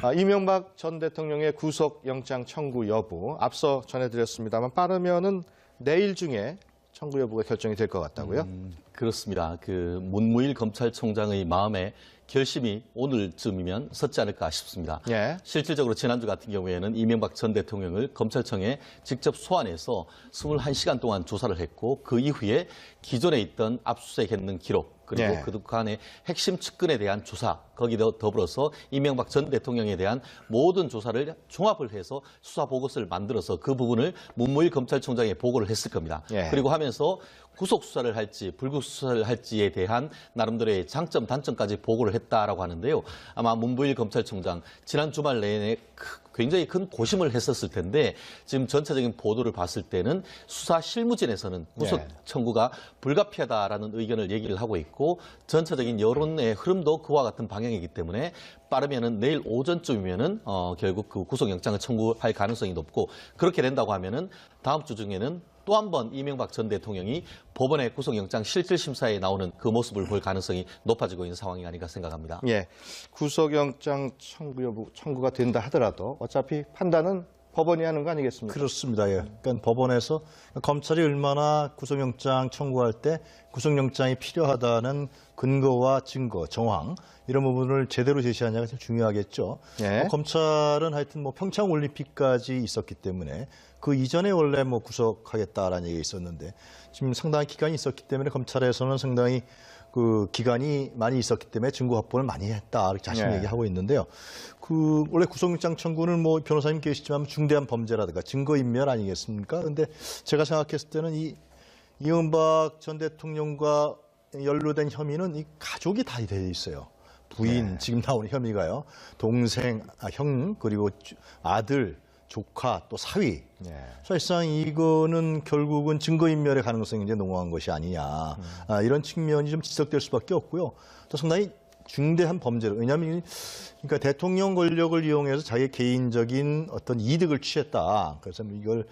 아, 이명박 전 대통령의 구속 영장 청구 여부 앞서 전해드렸습니다만 빠르면은 내일 중에 청구 여부가 결정이 될 것 같다고요? 그렇습니다. 그 문무일 검찰총장의 마음에 결심이 오늘쯤이면 섰지 않을까 싶습니다. 예. 실질적으로 지난주 같은 경우에는 이명박 전 대통령을 검찰청에 직접 소환해서 21시간 동안 조사를 했고 그 이후에 기존에 있던 압수수색했는 기록 그리고 예. 그동안의 핵심 측근에 대한 조사 거기도 더불어서 이명박 전 대통령에 대한 모든 조사를 종합을 해서 수사 보고서를 만들어서 그 부분을 문무일 검찰총장에 보고를 했을 겁니다. 예. 그리고 하면서 구속 수사를 할지 불구속 수사를 할지에 대한 나름대로의 장점 단점까지 보고를 했다라고 하는데요. 아마 문부일 검찰총장 지난 주말 내내 크- 굉장히 큰 고심을 했었을 텐데 지금 전체적인 보도를 봤을 때는 수사 실무진에서는 구속 예. 청구가 불가피하다라는 의견을 얘기를 하고 있고 전체적인 여론의 흐름도 그와 같은 방향이기 때문에 빠르면은 내일 오전쯤이면은 어, 결국 그 구속영장을 청구할 가능성이 높고 그렇게 된다고 하면은 다음 주 중에는 또 한 번 이명박 전 대통령이 법원의 구속영장 실질심사에 나오는 그 모습을 볼 가능성이 높아지고 있는 상황이 아닌가 생각합니다. 예. 구속영장 청구 여부 청구가 된다 하더라도 어차피 판단은 법원이 하는 거 아니겠습니까? 그렇습니다. 예. 그러니까 법원에서 검찰이 얼마나 구속영장 청구할 때 구속영장이 필요하다는 근거와 증거, 정황 이런 부분을 제대로 제시하냐가 제일 중요하겠죠. 예. 뭐 검찰은 하여튼 뭐 평창 올림픽까지 있었기 때문에 그 이전에 원래 뭐 구속하겠다라는 얘기가 있었는데 지금 상당한 기간이 있었기 때문에 검찰에서는 상당히 그 기간이 많이 있었기 때문에 증거 확보를 많이 했다 이렇게 자신 네. 얘기하고 있는데요. 그 원래 구속영장 청구는 뭐 변호사님 계시지만 중대한 범죄라든가 증거 인멸 아니겠습니까? 근데 제가 생각했을 때는 이 이명박 전 대통령과 연루된 혐의는 이 가족이 다돼 있어요. 부인 지금 나오는 혐의가요. 동생, 아, 형 그리고 주- 아들, 조카 또 사위. 예. 사실상 이거는 결국은 증거인멸의 가능성이 이제 농후한 것이 아니냐 아, 이런 측면이 좀 지적될 수밖에 없고요. 또 상당히 중대한 범죄로 왜냐하면 이- 그러니까 대통령 권력을 이용해서 자기 개인적인 어떤 이득을 취했다. 그래서 이걸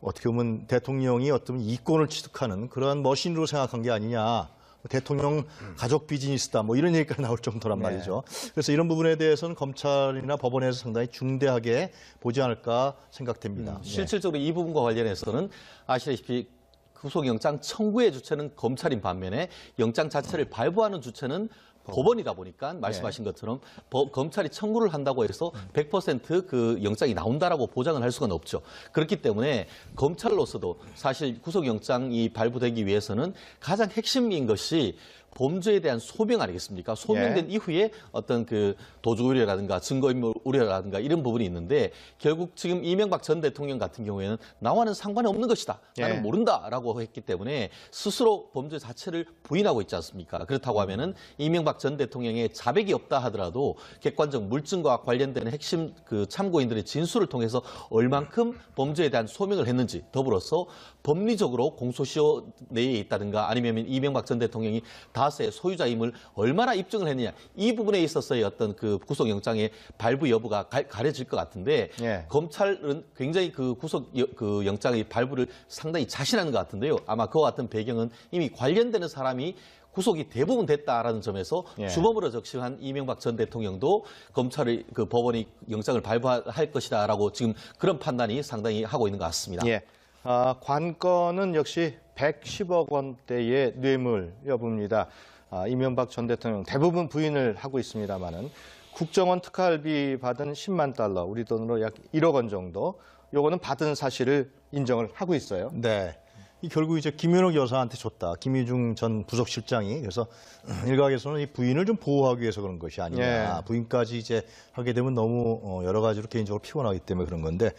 어떻게 보면 대통령이 어떤 이권을 취득하는 그러한 머신으로 생각한 게 아니냐. 대통령 가족 비즈니스다 뭐 이런 얘기가 나올 정도란 말이죠. 그래서 이런 부분에 대해서는 검찰이나 법원에서 상당히 중대하게 보지 않을까 생각됩니다. 예. 실질적으로 이 부분과 관련해서는 아시다시피 구속영장 청구의 주체는 검찰인 반면에 영장 자체를 발부하는 주체는 법원이다 보니까 말씀하신 것처럼 법- 검찰이 청구를 한다고 해서 100%그 영장이 나온다라고 보장을 할 수가 없죠. 그렇기 때문에 검찰로서도 사실 구속영장이 발부되기 위해서는 가장 핵심인 것이 범죄에 대한 소명 아니겠습니까? 소명된 이후에 어떤 그 도주 우려라든가 증거인멸 우려라든가 이런 부분이 있는데 결국 지금 이명박 전 대통령 같은 경우에는 나와는 상관이 없는 것이다. 나는 예. 모른다라고 했기 때문에 스스로 범죄 자체를 부인하고 있지 않습니까? 그렇다고 하면은 이명박 전 대통령의 자백이 없다 하더라도 객관적 물증과 관련되는 핵심 그 참고인들의 진술을 통해서 얼만큼 범죄에 대한 소명을 했는지 더불어서 법리적으로 공소시효 내에 있다든가 아니면 이명박 전 대통령이 다스의 소유자임을 얼마나 입증을 했느냐 이 부분에 있어서의 어떤 그 구속영장의 발부 여부가 가, 가 려질 것 같은데 예. 검찰은 굉장히 그 구속 여- 그 영장의 발부를 상당히 자신하는 것 같은데요. 아마 그와 같은 배경은 이미 관련되는 사람이 구속이 대부분 됐다라는 점에서 예. 주범으로 적시한 이명박 전 대통령도 검찰의 그 법원이 영장을 발부할 것이다라고 지금 그런 판단이 상당히 하고 있는 것 같습니다. 예. 아, 관건은 역시 110억 원대의 뇌물 여부입니다. 아, 이명박 전 대통령 대부분 부인을 하고 있습니다만은 국정원 특활비 받은 10만 달러, 우리 돈으로 약 1억 원 정도, 요거는 받은 사실을 인정을 하고 있어요. 네. 이 결국 이제 김윤옥 여사한테 줬다. 김희중 전 부속실장이 그래서 일각에서는 이 부인을 좀 보호하기 위해서 그런 것이 아니냐. 예. 부인까지 이제 하게 되면 너무 어, 여러 가지로 개인적으로 피곤하기 때문에 그런 건데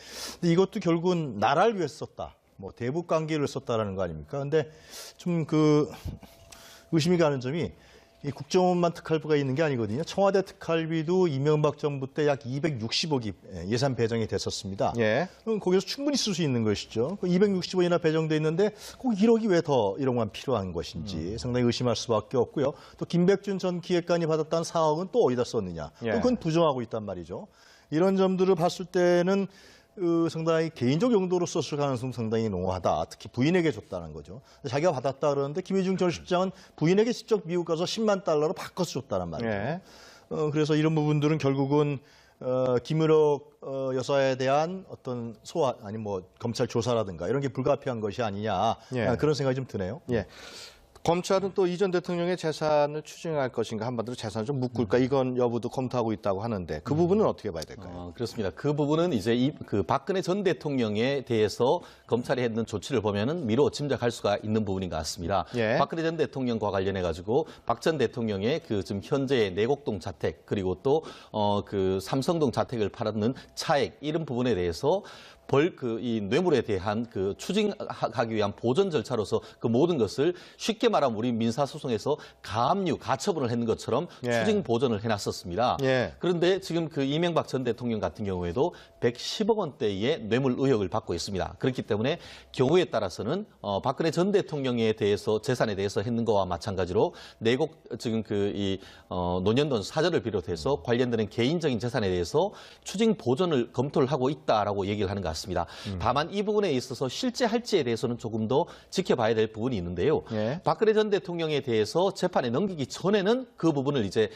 이것도 결국은 나라를 위해서 썼다. 뭐 대북 관계를 썼다라는 거 아닙니까? 근데 좀 그 의심이 가는 점이 이 국정원만 특활비가 있는 게 아니거든요. 청와대 특활비도 이명박 정부 때 약 260억이 예산 배정이 됐었습니다. 예. 그럼 거기서 충분히 쓸 수 있는 것이죠. 260원이나 배정돼 있는데 꼭 1억이 왜더 1억만 필요한 것인지 상당히 의심할 수밖에 없고요. 또 김백준 전 기획관이 받았다는 4억은 또 어디다 썼느냐. 예. 또 그건 부정하고 있단 말이죠. 이런 점들을 봤을 때는 어, 상당히 개인적 용도로 썼을 가능성 상당히 농후하다. 특히 부인에게 줬다는 거죠. 자기가 받았다 그러는데 김희중 전 실장은 부인에게 직접 미국 가서 10만 달러로 바꿔서 줬다는 말이죠. 예. 어, 그래서 이런 부분들은 결국은 어, 김으로 어, 여사에 대한 어떤 소환 아니 뭐 검찰 조사라든가 이런 게 불가피한 것이 아니냐 예. 아, 그런 생각이 좀 드네요. 예. 검찰은 또 이전 대통령의 재산을 추징할 것인가 한마디로 재산을 좀 묶을까 이건 여부도 검토하고 있다고 하는데 그 부분은 어떻게 봐야 될까요? 어, 그렇습니다. 그 부분은 이제 이, 그 박근혜 전 대통령에 대해서 검찰이 했는 조치를 보면은 미로 짐작할 수가 있는 부분인 것 같습니다. 예. 박근혜 전 대통령과 관련해 가지고 박 전 대통령의 그 지금 현재의 내곡동 자택 그리고 또어그 삼성동 자택을 팔았는 차액 이런 부분에 대해서 벌 그 이 뇌물에 대한 그 추징하기 위한 보전 절차로서 그 모든 것을 쉽게 말하면 우리 민사 소송에서 가압류 가처분을 했는 것처럼 예. 추징 보전을 해놨었습니다. 예. 그런데 지금 그 이명박 전 대통령 같은 경우에도 110억 원대의 뇌물 의혹을 받고 있습니다. 그렇기 때문에 경우에 따라서는 어, 박근혜 전 대통령에 대해서 재산에 대해서 했는 거와 마찬가지로 내곡 지금 그 이 어, 노년돈 사절을 비롯해서 관련되는 개인적인 재산에 대해서 추징 보전을 검토를 하고 있다라고 얘기를 하는 것 같습니다. 다만 이 부분에 있어서 실제 할지에 대해서는 조금 더 지켜봐야 될 부분이 있는데요. 예. 박근혜 전 대통령에 대해서 재판에 넘기기 전에는 그 부분을 이제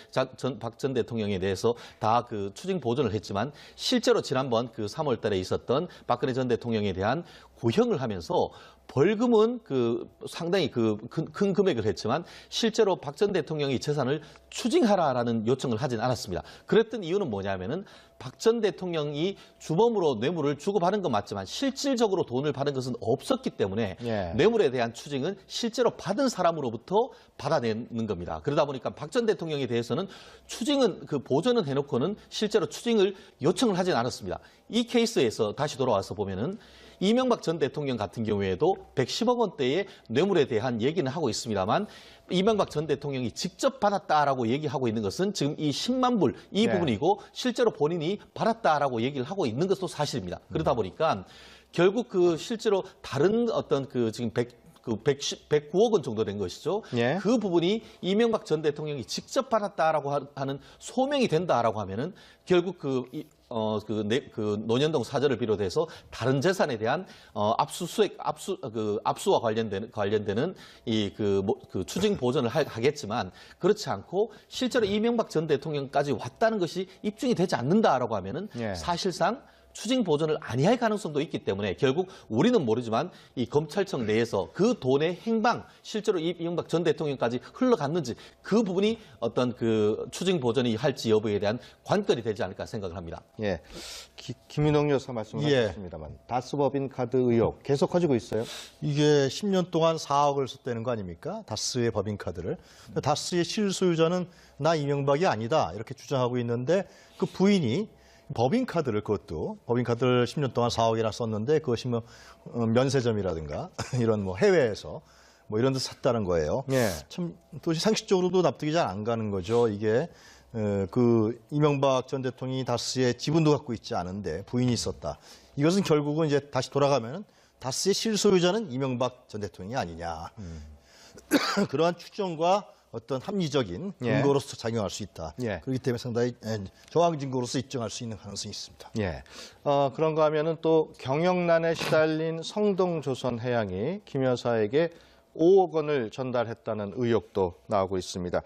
박 전 대통령에 대해서 다 그 추징 보전을 했지만 실제로 지난번 그 3월 달에 있었던 박근혜 전 대통령에 대한 구형을 하면서 벌금은 그 상당히 그 큰 금액을 했지만 실제로 박 전 대통령이 재산을 추징하라라는 요청을 하진 않았습니다. 그랬던 이유는 뭐냐면은 박 전 대통령이 주범으로 뇌물을 주고받은 건 맞지만 실질적으로 돈을 받은 것은 없었기 때문에 예. 뇌물에 대한 추징은 실제로 받은 사람으로부터 받아내는 겁니다. 그러다 보니까 박 전 대통령에 대해서는 추징은 그 보전은 해놓고는 실제로 추징을 요청을 하진 않았습니다. 이 케이스에서 다시 돌아와서 보면은 이명박 전 대통령 같은 경우에도 110억 원대의 뇌물에 대한 얘기는 하고 있습니다만 이명박 전 대통령이 직접 받았다라고 얘기하고 있는 것은 지금 이 10만 불이 네. 부분이고 실제로 본인이 받았다라고 얘기를 하고 있는 것도 사실입니다. 그러다 보니까 결국 그 실제로 다른 어떤 그 지금 100, 그 110, 109억 원 정도 된 것이죠. 예. 그 부분이 이명박 전 대통령이 직접 받았다라고 하- 하는 소명이 된다라고 하면은 결국 그, 이, 어, 그, 내, 그 노년동 사절을 비롯해서 다른 재산에 대한 어, 압수수색, 압수, 그 압수와 관련되는 관련되는 이그 뭐, 그 추징 보전을 하, 하겠지만 그렇지 않고 실제로 이명박 전 대통령까지 왔다는 것이 입증이 되지 않는다라고 하면은 예. 사실상 추징 보전을 아니할 가능성도 있기 때문에 결국 우리는 모르지만 이 검찰청 내에서 그 돈의 행방 실제로 이- 이명박 전 대통령까지 흘러갔는지 그 부분이 어떤 그 추징 보전이 할지 여부에 대한 관건이 되지 않을까 생각을 합니다. 예. 기- 김인홍 여사 말씀을 예. 하셨습니다만 다스법인 카드 의혹 계속 커지고 있어요. 이게 10년 동안 4억을 썼다는 거 아닙니까? 다스의 법인 카드를. 근데 다스의 실소유자는 나 이명박이 아니다. 이렇게 주장하고 있는데 그 부인이 법인카드를 그것도 법인카드를 10년 동안 4억이나 썼는데 그것이 뭐 어, 면세점이라든가 이런 뭐 해외에서 뭐 이런 데 샀다는 거예요. 예. 참 도대체 상식적으로도 납득이 잘 안 가는 거죠. 이게 어, 그 이명박 전 대통령이 다스의 지분도 갖고 있지 않은데 부인이 있었다. 이것은 결국은 이제 다시 돌아가면 다스의 실소유자는 이명박 전 대통령이 아니냐. 그러한 추정과 어떤 합리적인 예. 근거로서 작용할 수 있다. 예. 그렇기 때문에 상당히 예, 정황 증거로서 입증할 수 있는 가능성이 있습니다. 예. 어, 그런가 하면은 또 경영난에 시달린 성동조선 해양이 김 여사에게 5억 원을 전달했다는 의혹도 나오고 있습니다.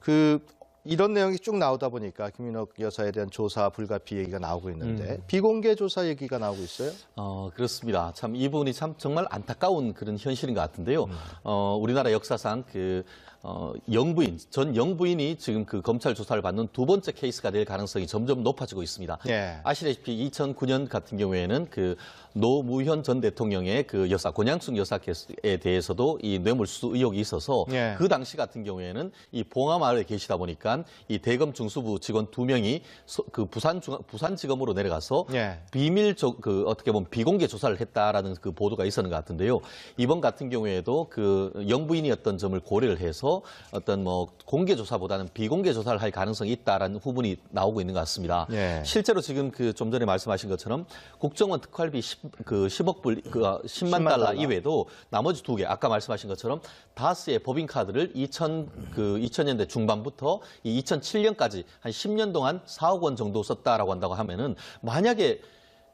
그 이런 내용이 쭉 나오다 보니까 김인옥 여사에 대한 조사 불가피 얘기가 나오고 있는데 비공개 조사 얘기가 나오고 있어요. 어, 그렇습니다. 참, 이 부분이 참 정말 안타까운 그런 현실인 것 같은데요. 어, 우리나라 역사상 그, 어, 영부인, 전 영부인이 지금 그 검찰 조사를 받는 두 번째 케이스가 될 가능성이 점점 높아지고 있습니다. 예. 아시다시피 2009년 같은 경우에는 그 노무현 전 대통령의 그 여사, 권양숙 여사에 대해서도 이 뇌물수 의혹이 있어서 예. 그 당시 같은 경우에는 이 봉화마을에 계시다 보니까 이 대검 중수부 직원 두 명이 서- 그 부산 중 부산지검으로 내려가서 예. 비밀 조, 그 어떻게 보면 비공개 조사를 했다라는 그 보도가 있었는 것 같은데요. 이번 같은 경우에도 그 영부인이었던 점을 고려를 해서 어떤 뭐 공개 조사보다는 비공개 조사를 할 가능성이 있다라는 후문이 나오고 있는 것 같습니다. 예. 실제로 지금 그 좀 전에 말씀하신 것처럼 국정원 특활비 10, 그 10억 불, 그 10만, 10만 달러, 달러. 이외에도 나머지 두 개, 아까 말씀하신 것처럼 다스의 법인카드를 2000, 그 2000년대 중반부터 이 2007년까지 한 10년 동안 4억 원 정도 썼다라고 한다고 하면은 만약에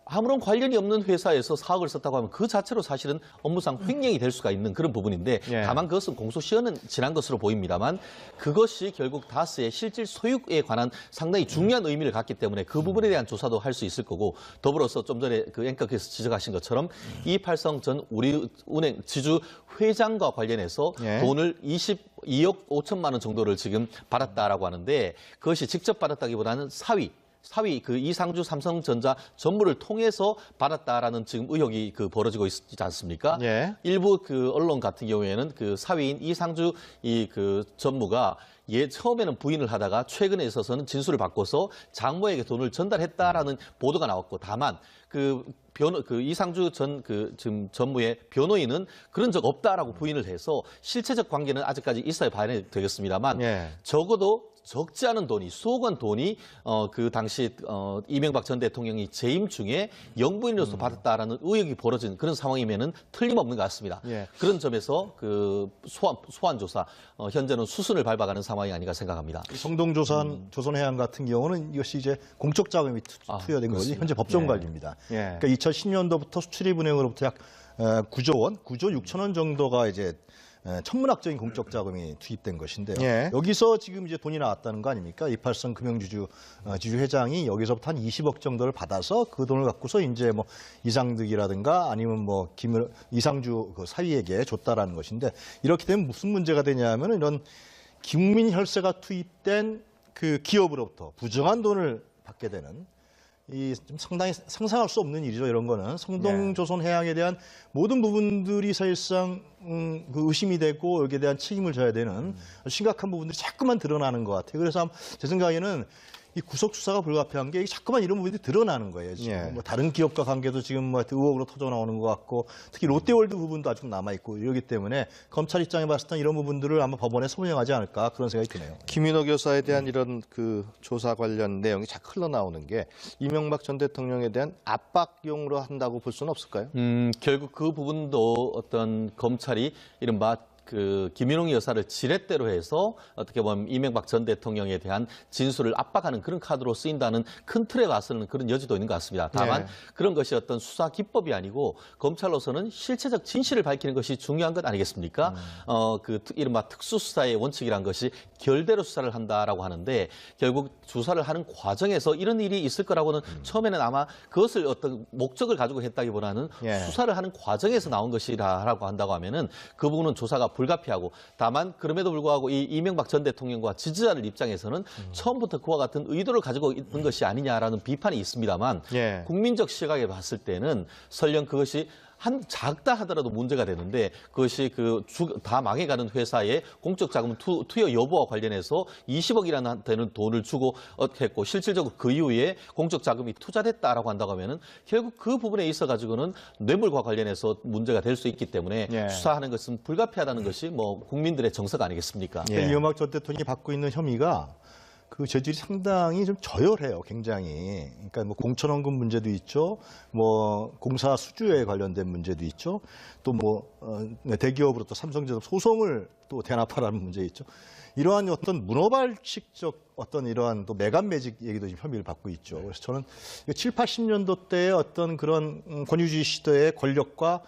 아무런 관련이 없는 회사에서 사억을 썼다고 하면 그 자체로 사실은 업무상 횡령이 될 수가 있는 그런 부분인데 예. 다만 그것은 공소시효는 지난 것으로 보입니다만 그것이 결국 다스의 실질 소유에 관한 상당히 중요한 의미를 갖기 때문에 그 부분에 대한 조사도 할 수 있을 거고 더불어서 좀 전에 그 앵커께서 지적하신 것처럼 이팔성 전 우리은행 지주 회장과 관련해서 예. 돈을 22억 5천만 원 정도를 지금 받았다라고 하는데 그것이 직접 받았다기보다는 사위 사위 그 이상주 삼성전자 전무를 통해서 받았다라는 지금 의혹이 그 벌어지고 있지 않습니까? 예. 일부 그 언론 같은 경우에는 그 사위인 이상주 이 그 전무가 예 처음에는 부인을 하다가 최근에 있어서는 진술을 바꿔서 장모에게 돈을 전달했다라는 보도가 나왔고 다만 그 변호 그 이상주 전 그 지금 전무의 변호인은 그런 적 없다라고 부인을 해서 실체적 관계는 아직까지 있어야 봐야 되겠습니다만 예. 적어도 적지 않은 돈이 수억 원 돈이 어 그 당시 어 이명박 전 대통령이 재임 중에 영부인으로서 받았다라는 의혹이 벌어진 그런 상황이면은 틀림없는 것 같습니다. 예. 그런 점에서 그 소환 소환 조사 어 현재는 수순을 밟아가는 상황이 아닌가 생각합니다. 성동 조선 조선해양 같은 경우는 이것이 이제 공적 자금이 투, 아, 투여된 것이. 현재 법정 예. 관리입니다. 예. 그러니까 2010년도부터 수출입은행으로부터 약 어, 9조 원, 9조 6천 원 정도가 이제 에, 천문학적인 공적 자금이 투입된 것인데요. 예. 여기서 지금 이제 돈이 나왔다는 거 아닙니까? 이팔성 금융주주 어, 지주 회장이 여기서부터 한 20억 정도를 받아서 그 돈을 갖고서 이제 뭐 이상득이라든가 아니면 뭐 김, 이상주 그 사위에게 줬다라는 것인데 이렇게 되면 무슨 문제가 되냐면은 이런 국민 혈세가 투입된 그 기업으로부터 부정한 돈을 받게 되는 이 좀 상당히 상상할 수 없는 일이죠. 이런 거는 성동 조선 해양에 대한 모든 부분들이 사실상 음, 그 의심이 되고 여기에 대한 책임을 져야 되는 심각한 부분들이 자꾸만 드러나는 것 같아요. 그래서 제 생각에는 이 구속 수사가 불가피한 게 자꾸만 이런 부분들이 드러나는 거예요. 지금 예. 뭐 다른 기업과 관계도 지금 뭐 의혹으로 터져 나오는 것 같고 특히 롯데월드 부분도 아직 남아 있고 이러기 때문에 검찰 입장에 봤을 때 이런 부분들을 아마 법원에 소명하지 않을까 그런 생각이 드네요. 김인호 교사에 대한 이런 그 조사 관련 내용이 자꾸 흘러나오는 게 이명박 전 대통령에 대한 압박용으로 한다고 볼 수는 없을까요? 음, 결국 그 부분도 어떤 검찰이 이른바 그 김윤홍 여사를 지렛대로 해서 어떻게 보면 이명박 전 대통령에 대한 진술을 압박하는 그런 카드로 쓰인다는 큰 틀에 가서는 그런 여지도 있는 것 같습니다. 다만 네. 그런 것이 어떤 수사 기법이 아니고 검찰로서는 실체적 진실을 밝히는 것이 중요한 것 아니겠습니까? 어, 그 특- 이른바 특수수사의 원칙이란 것이 결대로 수사를 한다라고 하는데 결국 조사를 하는 과정에서 이런 일이 있을 거라고는 처음에는 아마 그것을 어떤 목적을 가지고 했다기보다는 예. 수사를 하는 과정에서 나온 것이라고 한다고 하면은 그 부분은 조사가 불가피하고 다만 그럼에도 불구하고 이 이명박 전 대통령과 지지자들 입장에서는 처음부터 그와 같은 의도를 가지고 있는 것이 아니냐라는 비판이 있습니다만 예. 국민적 시각에 봤을 때는 설령 그것이 한 작다 하더라도 문제가 되는데 그것이 그 다 망해가는 회사의 공적 자금 투, 투여 여부와 관련해서 20억이라는 되는 돈을 주고 했고 실질적으로 그 이후에 공적 자금이 투자됐다라고 한다고 하면은 결국 그 부분에 있어 가지고는 뇌물과 관련해서 문제가 될 수 있기 때문에 예. 수사하는 것은 불가피하다는 것이 뭐 국민들의 정석 아니겠습니까? 예. 이명박 전 대통령이 받고 있는 혐의가 그 재질이 상당히 좀 저열해요, 굉장히. 그러니까 뭐 공천원금 문제도 있죠, 뭐 공사 수주에 관련된 문제도 있죠, 또뭐 대기업으로부터 삼성전자 소송을 또 대납하라는 문제 있죠. 이러한 어떤 문어발식적 어떤 이러한 또 매간 매직 얘기도 지금 혐의를 받고 있죠. 그래서 저는 7, 80년도 때의 어떤 그런 음, 권위주의 시대의 권력과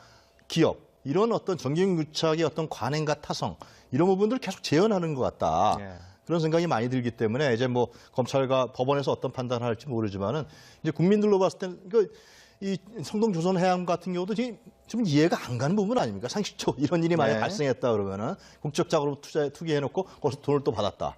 기업 이런 어떤 정경유착의 어떤 관행과 타성 이런 부분들을 계속 재현하는 것 같다. 예. 그런 생각이 많이 들기 때문에 이제 뭐 검찰과 법원에서 어떤 판단을 할지 모르지만은 이제 국민들로 봤을 때는 이거 이 성동조선 해양 같은 경우도 지금 좀 이해가 안 가는 부분 아닙니까? 상식적으로 이런 일이 만약 네. 발생했다 그러면은 국적 자금으로 투자 투기해놓고 거기서 돈을 또 받았다.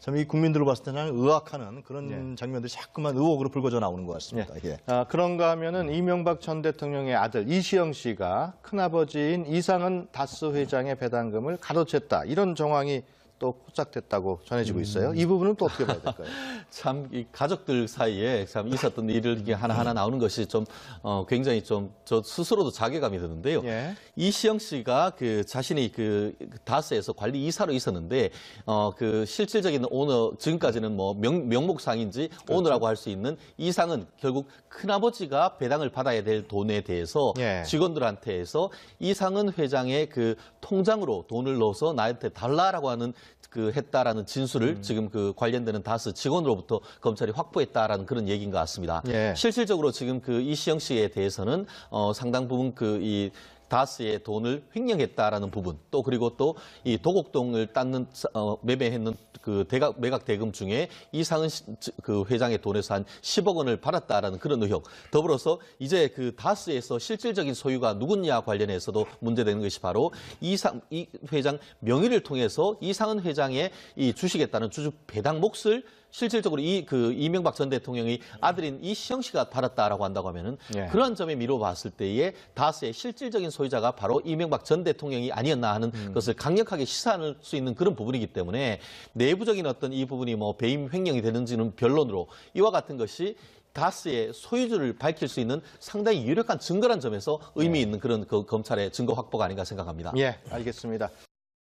참이 국민들로 봤을 때는 의학하는 그런 장면들이 자꾸만 의혹으로 불거져 나오는 것 같습니다. 예. 아, 그런가 하면은 이명박 전 대통령의 아들 이시영 씨가 큰아버지인 이상은 다스 회장의 배당금을 가로챘다. 이런 정황이 또 포착됐다고 전해지고 있어요. 이 부분은 또 어떻게 봐야 될까요? 참 이 가족들 사이에 참 있었던 일을 이게 하나하나 나오는 것이 좀 어, 굉장히 좀 저 스스로도 자괴감이 드는데요. 예. 이시영 씨가 그 자신이 그 다스에서 관리 이사로 있었는데 어 그 실질적인 오너 지금까지는 뭐 명, 명목상인지 그렇죠. 오너라고 할 수 있는 이상은 결국 큰아버지가 배당을 받아야 될 돈에 대해서 예. 직원들한테서 이상은 회장의 그 통장으로 돈을 넣어서 나한테 달라라고 하는 그 했다라는 진술을 지금 그 관련되는 다스 직원으로부터 검찰이 확보했다라는 그런 얘기인 것 같습니다. 예. 실질적으로 지금 그 이시영 씨에 대해서는 어, 상당 부분 그이 다스의 돈을 횡령했다라는 부분. 또 그리고 또 이 도곡동을 닦는 어, 매매했는 그 대각 매각 대금 중에 이상은 시- 그 회장의 돈에서 한 10억 원을 받았다라는 그런 의혹. 더불어서 이제 그 다스에서 실질적인 소유가 누구냐 관련해서도 문제되는 것이 바로 이상 이 회장 명의를 통해서 이상은 회장의 이 주식했다는 주주 배당 몫을 실질적으로 이 그 이명박 전 대통령의 아들인 이시영 씨가 받았다라고 한다고 하면은 예. 그러한 점에 미뤄 봤을 때에 다스의 실질적인 소유자가 바로 이명박 전 대통령이 아니었나 하는 음. 것을 강력하게 시사할 수 있는 그런 부분이기 때문에 내부적인 어떤 이 부분이 뭐 배임 횡령이 되는지는 변론으로 이와 같은 것이 다스의 소유주를 밝힐 수 있는 상당히 유력한 증거란 점에서 의미 있는 그런 그 검찰의 증거 확보가 아닌가 생각합니다. 예, 알겠습니다.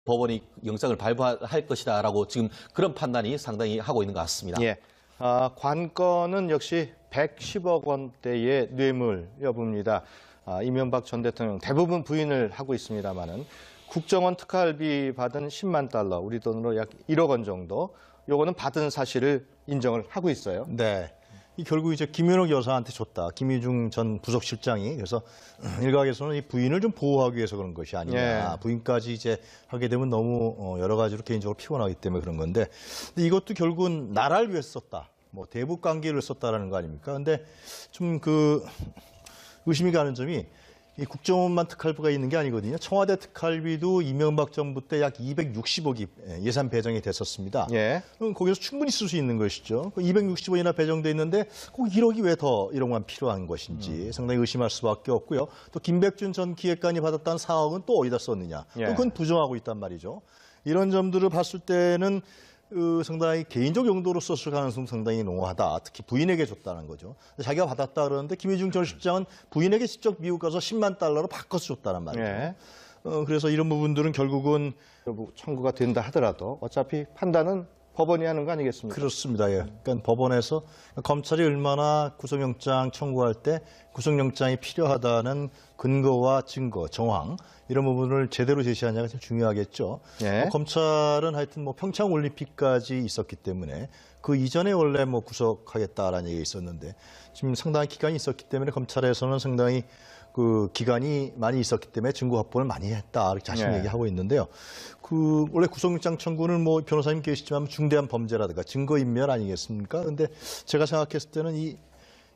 법원이 영장을 발부할 것이다라고 지금 그런 판단이 상당히 하고 있는 것 같습니다. 예. 아, 관건은 역시 110억 원대의 뇌물 여부입니다. 아, 이명박 전 대통령 대부분 부인을 하고 있습니다만은 국정원 특활비 받은 10만 달러, 우리 돈으로 약 1억 원 정도, 요거는 받은 사실을 인정을 하고 있어요. 네. 이 결국 이제 김윤옥 여사한테 줬다. 김희중 전 부속실장이 그래서 일각에서는 이 부인을 좀 보호하기 위해서 그런 것이 아니냐. 예. 부인까지 이제 하게 되면 너무 어, 여러 가지로 개인적으로 피곤하기 때문에 그런 건데 이것도 결국은 나라를 위해 서 썼다. 뭐 대북 관계를 썼다라는 거 아닙니까? 근데 좀 그 의심이 가는 점이 이 국정원만 특활비가 있는 게 아니거든요. 청와대 특활비도 이명박 정부 때 약 260억이 예산 배정이 됐었습니다. 예. 그럼 거기서 충분히 쓸 수 있는 것이죠. 260원이나 배정돼 있는데 꼭 1억이 왜더 1억만 필요한 것인지 상당히 의심할 수밖에 없고요. 또 김백준 전 기획관이 받았다는 4억은 또 어디다 썼느냐. 예. 또 그건 부정하고 있단 말이죠. 이런 점들을 봤을 때는 어, 상당히 개인적 용도로 썼을 가능성 상당히 농후하다. 특히 부인에게 줬다는 거죠. 자기가 받았다 그러는데 김희중 전 실장은 부인에게 직접 미국 가서 10만 달러로 바꿔서 줬다는 말이죠. 예. 어, 그래서 이런 부분들은 결국은 여부 청구가 된다 하더라도 어차피 판단은 법원이 하는 거 아니겠습니까? 그렇습니다. 예. 그러니까 법원에서 검찰이 얼마나 구속영장 청구할 때 구속영장이 필요하다는 근거와 증거, 정황 이런 부분을 제대로 제시하냐가 참 중요하겠죠. 예. 뭐 검찰은 하여튼 뭐 평창 올림픽까지 있었기 때문에 그 이전에 원래 뭐 구속하겠다라는 얘기가 있었는데 지금 상당한 기간이 있었기 때문에 검찰에서는 상당히 그 기간이 많이 있었기 때문에 증거 확보를 많이 했다 이렇게 자신 예. 얘기하고 있는데요. 그 원래 구속영장 청구는 뭐 변호사님 계시지만 중대한 범죄라든가 증거 인멸 아니겠습니까? 근데 제가 생각했을 때는 이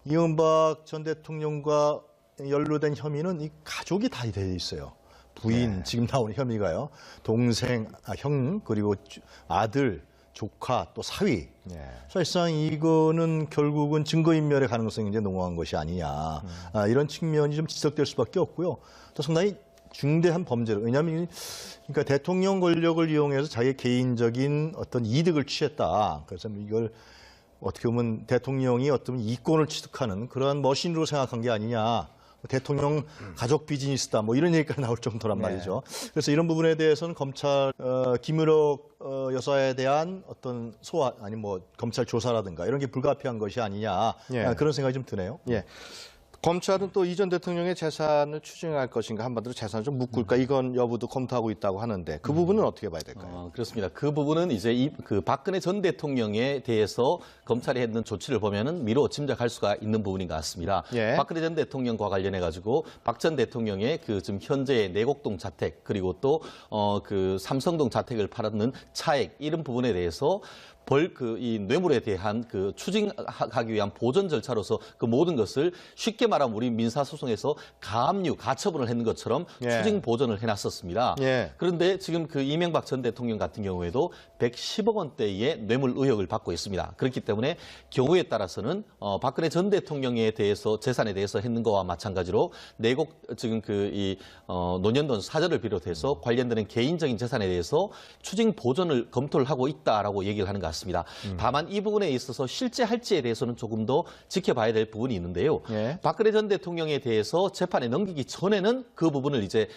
이명박 전 대통령과 연루된 혐의는 이 가족이 다돼 있어요. 부인 지금 나오는 혐의가요. 동생, 아, 형 그리고 주- 아들, 조카 또 사위. 예. 사실상 이거는 결국은 증거인멸의 가능성이 이제 농후한 것이 아니냐. 아, 이런 측면이 좀 지적될 수밖에 없고요. 또 상당히 중대한 범죄로. 왜냐하면 이- 그러니까 대통령 권력을 이용해서 자기 개인적인 어떤 이득을 취했다. 그래서 이걸 어떻게 보면 대통령이 어떤 이권을 취득하는 그러한 머신으로 생각한 게 아니냐. 대통령 가족 비즈니스다 뭐 이런 얘기가 나올 정도란 네. 말이죠. 그래서 이런 부분에 대해서는 검찰 어, 김은옥 어, 여사에 대한 어떤 소환 아니 뭐 검찰 조사라든가 이런 게 불가피한 것이 아니냐 예. 아, 그런 생각이 좀 드네요. 예. 검찰은 또 이전 대통령의 재산을 추징할 것인가 한마디로 재산을 좀 묶을까 이건 여부도 검토하고 있다고 하는데 그 부분은 어떻게 봐야 될까요? 어, 그렇습니다. 그 부분은 이제 이, 그 박근혜 전 대통령에 대해서 검찰이 했는 조치를 보면은 미로 짐작할 수가 있는 부분인 것 같습니다. 예. 박근혜 전 대통령과 관련해 가지고 박 전 대통령의 그 지금 현재의 내곡동 자택 그리고 또 어 그 삼성동 자택을 팔았는 차액 이런 부분에 대해서 벌 그 이 뇌물에 대한 그 추징하기 위한 보전 절차로서 그 모든 것을 쉽게 말하면 우리 민사 소송에서 가압류 가처분을 했는 것처럼 예. 추징 보전을 해놨었습니다. 예. 그런데 지금 그 이명박 전 대통령 같은 경우에도 110억 원대의 뇌물 의혹을 받고 있습니다. 그렇기 때문에 경우에 따라서는 어, 박근혜 전 대통령에 대해서 재산에 대해서 했는 거와 마찬가지로 내곡 지금 그 이 어, 노년돈 사절을 비롯해서 관련되는 개인적인 재산에 대해서 추징 보전을 검토를 하고 있다라고 얘기를 하는 것 같습니다. 다만 이 부분에 있어서 실제 할지에 대해서는 조금 더 지켜봐야 될 부분이 있는데요. 예. 박근혜 전 대통령에 대해서 재판에 넘기기 전에는 그 부분을 이제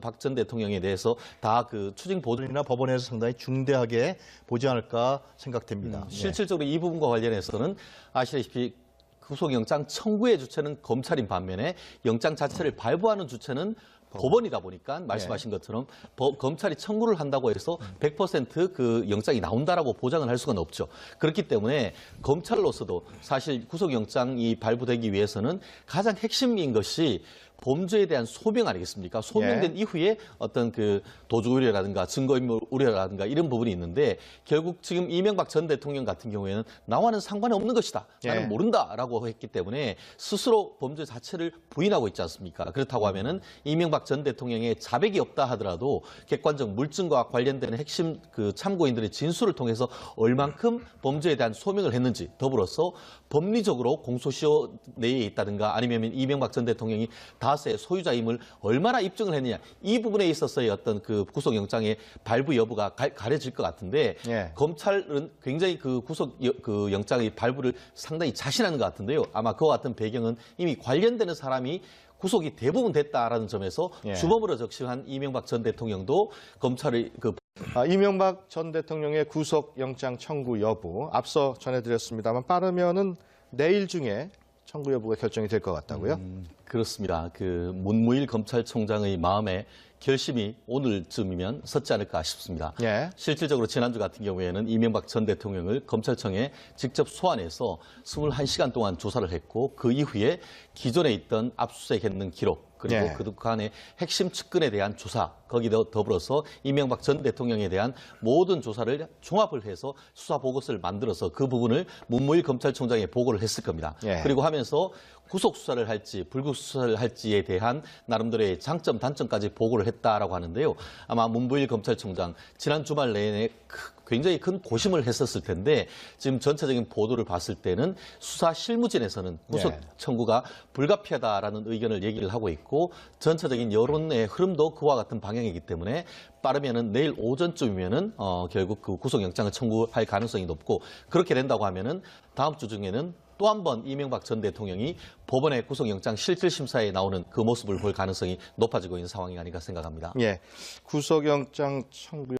박 전 대통령에 대해서 다 그 추징 보전 이나 법원에서 상당히 중대하게 보지 않을까 생각됩니다. 예. 실질적으로 이 부분과 관련해서는 아시다시피 구속영장 청구의 주체는 검찰인 반면에 영장 자체를 발부하는 주체는 법원이다 보니까 말씀하신 것처럼 법- 검찰이 청구를 한다고 해서 100%그 영장이 나온다라고 보장을 할 수는 없죠. 그렇기 때문에 검찰로서도 사실 구속영장이 발부되기 위해서는 가장 핵심인 것이 범죄에 대한 소명 아니겠습니까? 소명된 이후에 어떤 그 도주 우려라든가 증거인멸 우려라든가 이런 부분이 있는데 결국 지금 이명박 전 대통령 같은 경우에는 나와는 상관이 없는 것이다. 나는 예. 모른다라고 했기 때문에 스스로 범죄 자체를 부인하고 있지 않습니까? 그렇다고 하면은 이명박 전 대통령의 자백이 없다 하더라도 객관적 물증과 관련되는 핵심 그 참고인들의 진술을 통해서 얼만큼 범죄에 대한 소명을 했는지 더불어서 법리적으로 공소시효 내에 있다든가 아니면 이명박 전 대통령이 다 스의 소유자임을 얼마나 입증을 했느냐 이 부분에 있어서의 어떤 그 구속영장의 발부 여부가 가, 가 려질 것 같은데 예. 검찰은 굉장히 그 구속 여- 그 영장의 발부를 상당히 자신하는 것 같은데요. 아마 그와 같은 배경은 이미 관련되는 사람이 구속이 대부분 됐다라는 점에서 예. 주범으로 적시한 이명박 전 대통령도 검찰의 그 아, 이명박 전 대통령의 구속 영장 청구 여부 앞서 전해드렸습니다만 빠르면은 내일 중에 청구 여부가 결정이 될 것 같다고요? 음, 그렇습니다. 그 문무일 검찰총장의 마음에 결심이 오늘쯤이면 섰지 않을까 싶습니다. 예. 실질적으로 지난주 같은 경우에는 이명박 전 대통령을 검찰청에 직접 소환해서 21시간 동안 조사를 했고 그 이후에 기존에 있던 압수수색 했는 기록 그리고 예. 그동안의 핵심 측근에 대한 조사 거기도 더불어서 이명박 전 대통령에 대한 모든 조사를 종합을 해서 수사 보고서를 만들어서 그 부분을 문무일 검찰총장에 보고를 했을 겁니다. 예. 그리고 하면서 구속 수사를 할지 불구속 수사를 할지에 대한 나름대로의 장점 단점까지 보고를 했다라고 하는데요. 아마 문부일 검찰총장 지난 주말 내내 크- 굉장히 큰 고심을 했었을 텐데 지금 전체적인 보도를 봤을 때는 수사 실무진에서는 구속 예. 청구가 불가피하다라는 의견을 얘기를 하고 있고 전체적인 여론의 흐름도 그와 같은 방향이기 때문에 빠르면은 내일 오전쯤이면은 어, 결국 그 구속영장을 청구할 가능성이 높고 그렇게 된다고 하면은 다음 주 중에는 또 한 번 이명박 전 대통령이 법원의 구속영장 실질 심사에 나오는 그 모습을 볼 가능성이 높아지고 있는 상황이 아닌가 생각합니다. 예. 구속 영장 청구